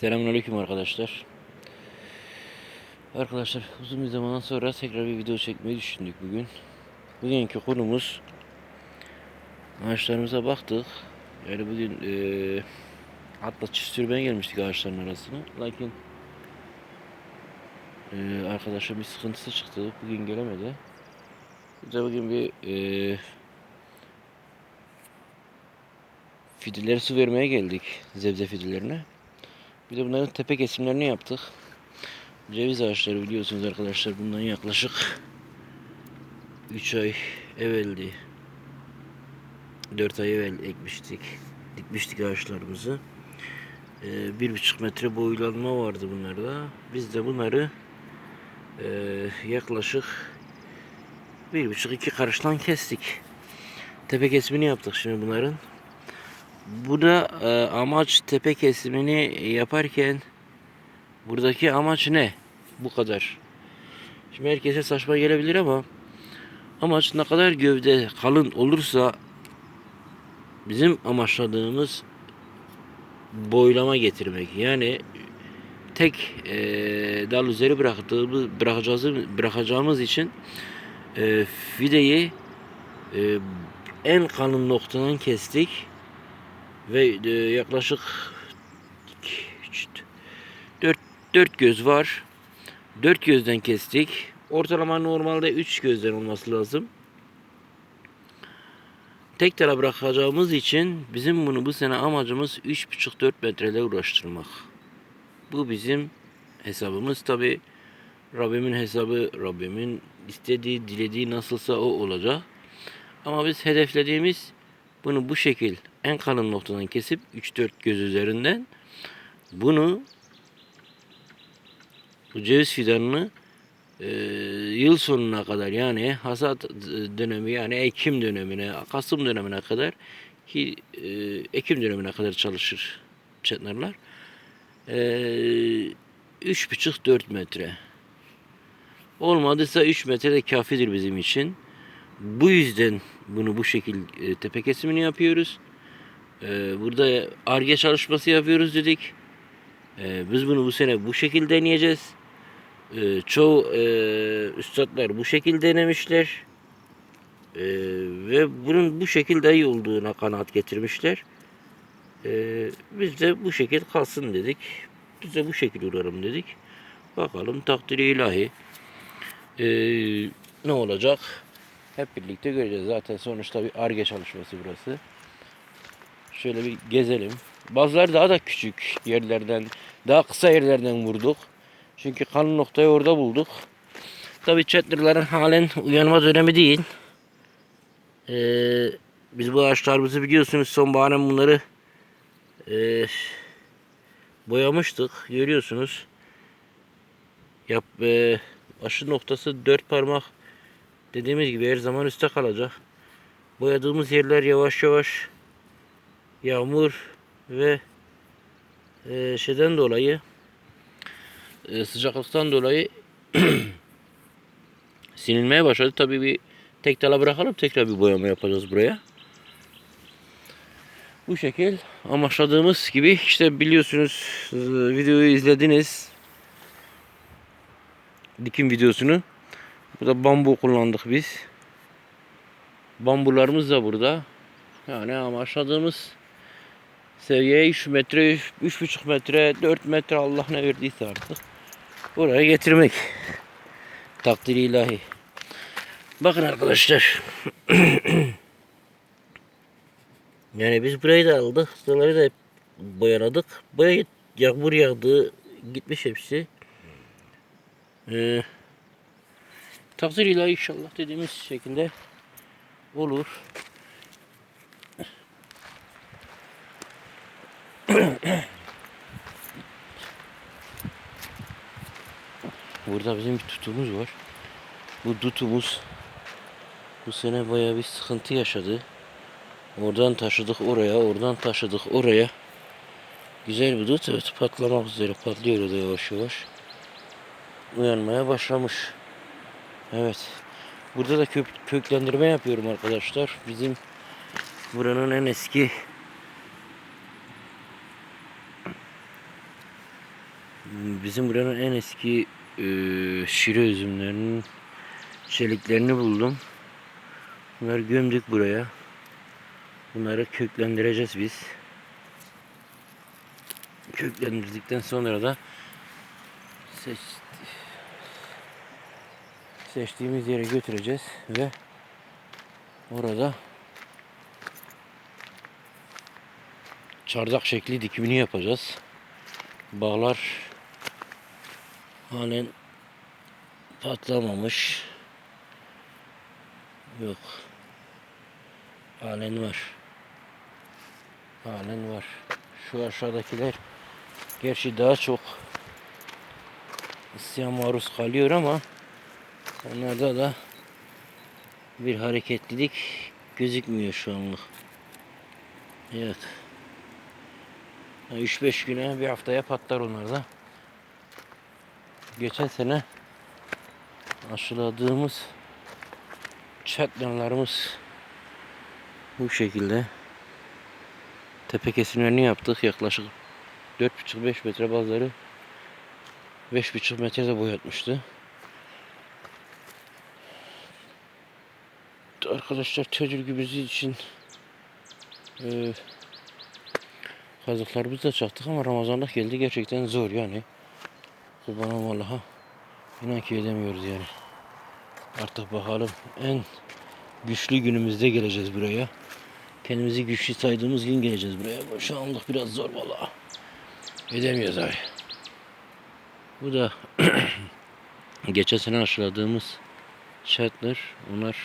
Selamünaleyküm arkadaşlar. Arkadaşlar uzun bir zamandan sonra tekrar bir video çekmeyi düşündük bugün. Bugünkü konumuz ağaçlarımıza baktık. Yani bugün eee hatta çift sürmeye gelmiştik ağaçların arasına. Lakin eee arkadaşa bir sıkıntısı çıktı. Bugün gelemedi. Biz de bugün bir eee fideleri su vermeye geldik. Zebze fidelerine. Bir de bunların tepe kesimlerini yaptık. Ceviz ağaçları biliyorsunuz arkadaşlar bundan yaklaşık 3 ay evveldi. 4 ay evvel ekmiştik. Dikmiştik ağaçlarımızı. Ee, bir buçuk metre boylanma vardı bunlarda. Biz de bunları e, yaklaşık bir buçuk iki karıştan kestik. Tepe kesimini yaptık şimdi bunların. Burada e, amaç tepe kesimini yaparken buradaki amaç ne? Bu kadar. Şimdi herkese saçma gelebilir ama amaç ne kadar gövde kalın olursa bizim amaçladığımız boylama getirmek. Yani tek e, dal üzeri bıraktığımız bırakacağımız bırakacağımız için e, fideyi e, en kalın noktadan kestik ve e, yaklaşık 4 4 göz var. 4 gözden kestik. Ortalama normalde 3 gözden olması lazım. Tek tara bırakacağımız için bizim bunu bu sene amacımız 3,5-4 metreyle uğraştırmak. Bu bizim hesabımız tabi Rabbimin hesabı Rabbimin istediği dilediği nasılsa o olacak. Ama biz hedeflediğimiz bunu bu şekil en kalın noktadan kesip 3-4 göz üzerinden bunu bu ceviz fidanını e, yıl sonuna kadar yani hasat dönemi yani Ekim dönemine, Kasım dönemine kadar ki e, Ekim dönemine kadar çalışır çetnarlar. E, 3,5-4 metre. Olmadıysa 3 metre de kafidir bizim için. Bu yüzden bunu bu şekil e, tepe kesimini yapıyoruz. E, burada arge çalışması yapıyoruz dedik. E, biz bunu bu sene bu şekilde deneyeceğiz. E, çoğu e, üstadlar bu şekilde denemişler. Ve bunun bu şekilde iyi olduğuna kanaat getirmişler. Biz de bu şekil kalsın dedik. Biz de bu şekil uğrarım dedik. Bakalım takdiri ilahi. Ne olacak? Hep birlikte göreceğiz. Zaten sonuçta bir arge çalışması burası. Şöyle bir gezelim. Bazıları daha da küçük yerlerden, daha kısa yerlerden vurduk. Çünkü kalın noktayı orada bulduk. Tabii Chatter'ların halen uyanma dönemi değil. Ee, biz bu ağaçlarımızı biliyorsunuz sonbaharın bunları e, boyamıştık. Görüyorsunuz. Yap, e, aşı noktası dört parmak dediğimiz gibi her zaman üstte kalacak. Boyadığımız yerler yavaş yavaş yağmur ve e, şeyden dolayı e, sıcaklıktan dolayı sinilmeye başladı. Tabii bir tek dala bırakalım tekrar bir boyama yapacağız buraya. Bu şekil amaçladığımız gibi işte biliyorsunuz e, videoyu izlediniz. Dikim videosunu. Burada bambu kullandık biz. Bambularımız da burada. Yani amaçladığımız seviyeye 3 metre, 3,5 metre, 4 metre Allah ne verdiyse artık. Buraya getirmek. Takdiri ilahi. Bakın arkadaşlar. yani biz burayı da aldık. Buraları da hep boyaladık. Boya yağmur yağdı. Gitmiş hepsi. Ee, takdir ilahi inşallah dediğimiz şekilde olur. Burada bizim bir tutumuz var. Bu tutumuz bu sene bayağı bir sıkıntı yaşadı. Oradan taşıdık oraya, oradan taşıdık oraya. Güzel bir dut, evet patlamak üzere patlıyor da yavaş yavaş. Uyanmaya başlamış. Evet. Burada da kök, köklendirme yapıyorum arkadaşlar. Bizim buranın en eski Bizim buranın en eski e, şire üzümlerinin çeliklerini buldum. Bunları gömdük buraya. Bunları köklendireceğiz biz. Köklendirdikten sonra da seç, seçtiğimiz yere götüreceğiz ve orada çardak şekli dikimini yapacağız. Bağlar halen patlamamış. Yok. Halen var. Halen var. Şu aşağıdakiler gerçi daha çok ısıya maruz kalıyor ama onlarda da bir hareketlilik gözükmüyor şu anlık. Evet. 3-5 güne bir haftaya patlar onlar da. Geçen sene aşıladığımız çatlanlarımız bu şekilde tepe kesimlerini yaptık yaklaşık 4,5-5 metre bazıları 5,5 metrede boyatmıştı. Arkadaşlar tecrübemiz için e, kazıklarımızı da çaktık ama Ramazanlık geldi gerçekten zor yani. Kurbanım Allah'a inan ki edemiyoruz yani. Artık bakalım en güçlü günümüzde geleceğiz buraya. Kendimizi güçlü saydığımız gün geleceğiz buraya. Şu anlık biraz zor valla. Edemiyoruz abi. Bu da geçen sene aşıladığımız şartlar. Onlar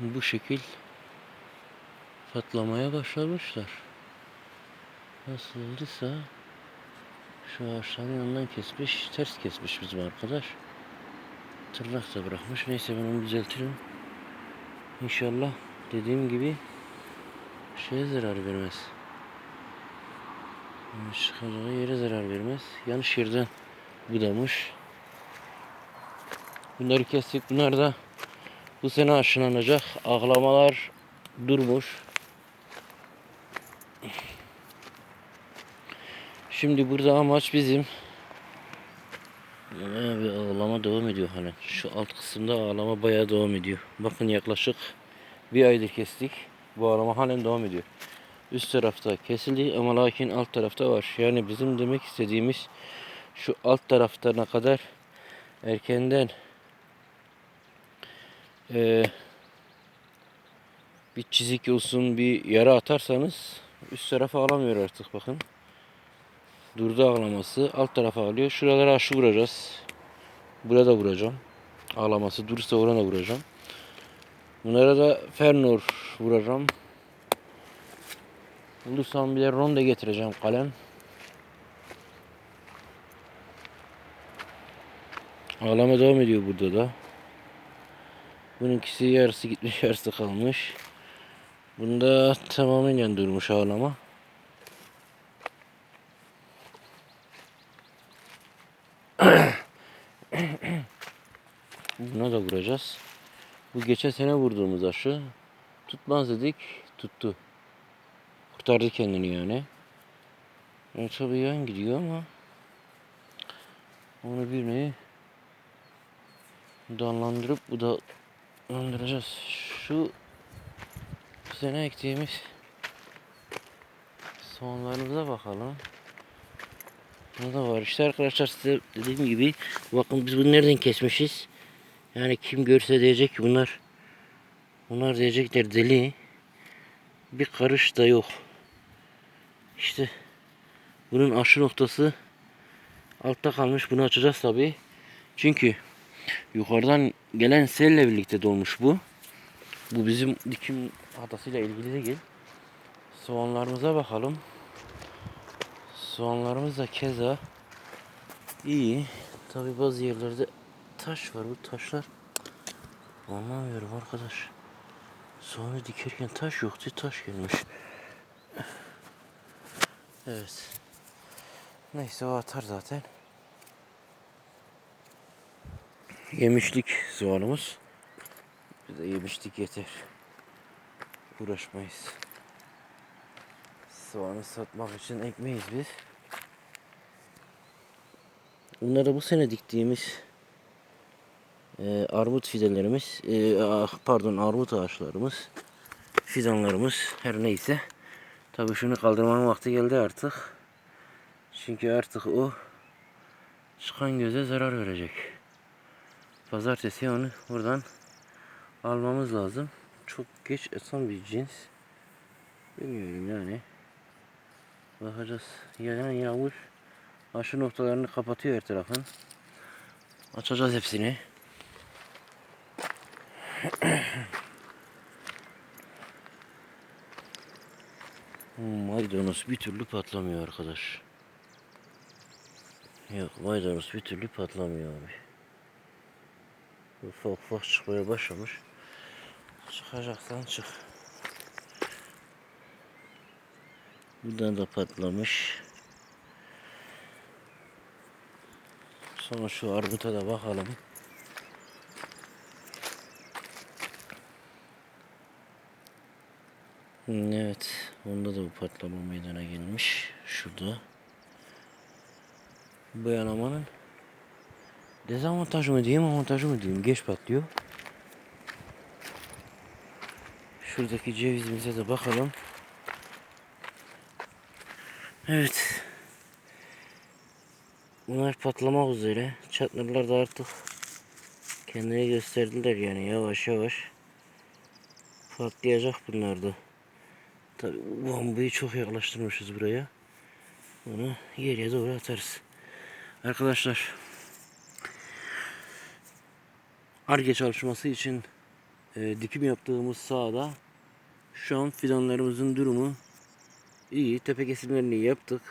bu şekil patlamaya başlamışlar. Nasıl olduysa şu ağaçların yanından kesmiş, ters kesmiş bizim arkadaş. Tırnak da bırakmış. Neyse ben onu düzeltirim. İnşallah dediğim gibi şeye zarar vermez. Çıkacağı yere zarar vermez. Yanlış yerden budamış. Bunları kestik. Bunlar da bu sene aşılanacak. Ağlamalar durmuş. Şimdi burada amaç bizim bir ağlama devam ediyor halen. Şu alt kısımda ağlama bayağı devam ediyor. Bakın yaklaşık bir aydır kestik. Bu ağlama halen devam ediyor. Üst tarafta kesildi ama lakin alt tarafta var. Yani bizim demek istediğimiz şu alt tarafta ne kadar erkenden eee bir çizik olsun bir yara atarsanız üst tarafa ağlamıyor artık bakın. Durdu ağlaması. Alt tarafa alıyor. Şuralara aşı vuracağız. Burada vuracağım. Ağlaması durursa orana vuracağım. Bunlara da Fernor vuracağım. Bulursam bir de ronda getireceğim kalem. Ağlama devam ediyor burada da. Bununkisi yarısı gitmiş yarısı kalmış. Bunda tamamen durmuş ağlama. Buna da vuracağız. Bu geçen sene vurduğumuz aşı tutmaz dedik tuttu. Kurtardı kendini yani. Yani tabii yan gidiyor ama onu bir nevi dallandırıp bu da landıracağız. Şu sene ektiğimiz soğanlarımıza bakalım. Ne da var işte arkadaşlar size dediğim gibi bakın biz bunu nereden kesmişiz. Yani kim görse diyecek ki bunlar bunlar diyecekler deli. Bir karış da yok. İşte bunun aşı noktası altta kalmış. Bunu açacağız tabi. Çünkü yukarıdan gelen selle birlikte dolmuş bu. Bu bizim dikim hatasıyla ilgili değil. Soğanlarımıza bakalım. Soğanlarımız da keza iyi. Tabi bazı yerlerde taş var. Bu taşlar anlamıyorum arkadaş. Soğanı dikerken taş yoktu. Taş gelmiş. Evet. Neyse o atar zaten. Yemişlik soğanımız. Bir de yemişlik yeter. Uğraşmayız. Soğanı satmak için ekmeyiz biz. Bunlar da bu sene diktiğimiz e, armut fidelerimiz, e, ah, pardon armut ağaçlarımız, fidanlarımız her neyse. Tabii şunu kaldırmanın vakti geldi artık. Çünkü artık o çıkan göze zarar verecek. Pazartesi onu buradan almamız lazım. Çok geç atan bir cins. Bilmiyorum yani. Bakacağız. Yağan yağmur aşı noktalarını kapatıyor her tarafın. Açacağız hepsini. Hmm, Maydanoz bir türlü patlamıyor arkadaş. Yok maydanoz bir türlü patlamıyor abi. Ufak ufak çıkmaya başlamış. Çıkacaksan çık. Buradan da patlamış. Sonra şu armuta da bakalım. Evet, onda da bu patlama meydana gelmiş. Şurada. Bu yanamanın dezavantajı mı diyeyim, avantajı mı diyeyim. Geç patlıyor. Şuradaki cevizimize de bakalım. Evet. Bunlar patlamak üzere. Çatnırlar da artık kendini gösterdiler yani yavaş yavaş. Patlayacak bunlar da. Tabi bombayı çok yaklaştırmışız buraya. Onu geriye doğru atarız. Arkadaşlar. Arge çalışması için e, dikim yaptığımız sahada şu an fidanlarımızın durumu iyi. Tepe kesimlerini yaptık.